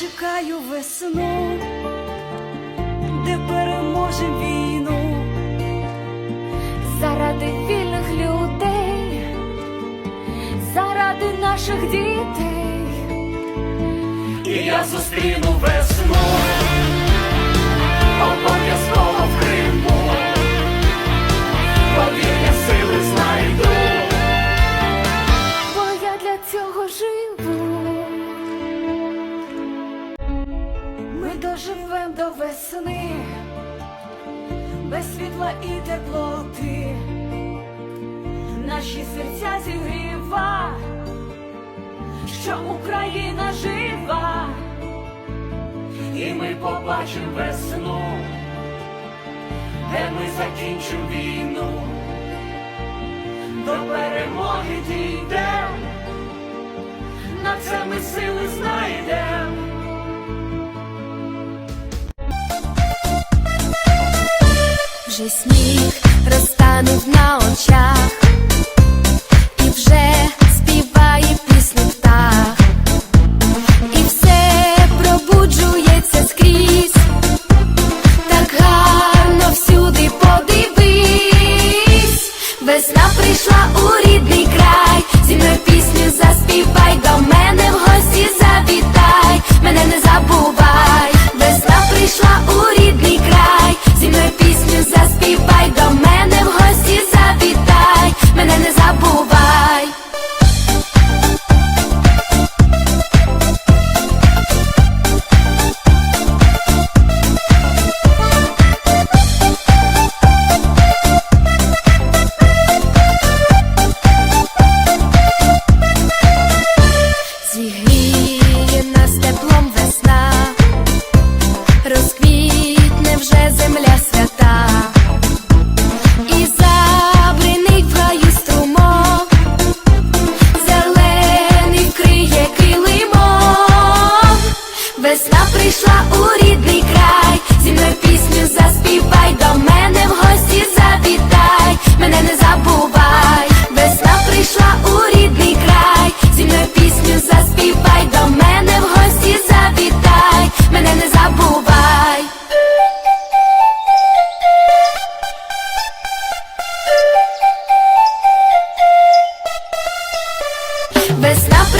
Чекаю весну, де переможе війну. заради вільних людей, заради наших дітей. І я зустріну весну, доживем до весни, без світла і теплоти, наші серця зігріва, що Україна жива, І ми побачимо весну, де ми закінчимо війну, до перемоги дійдем, на це ми сили знайдем. Вже сніг розтанув на очах,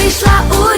прийшла у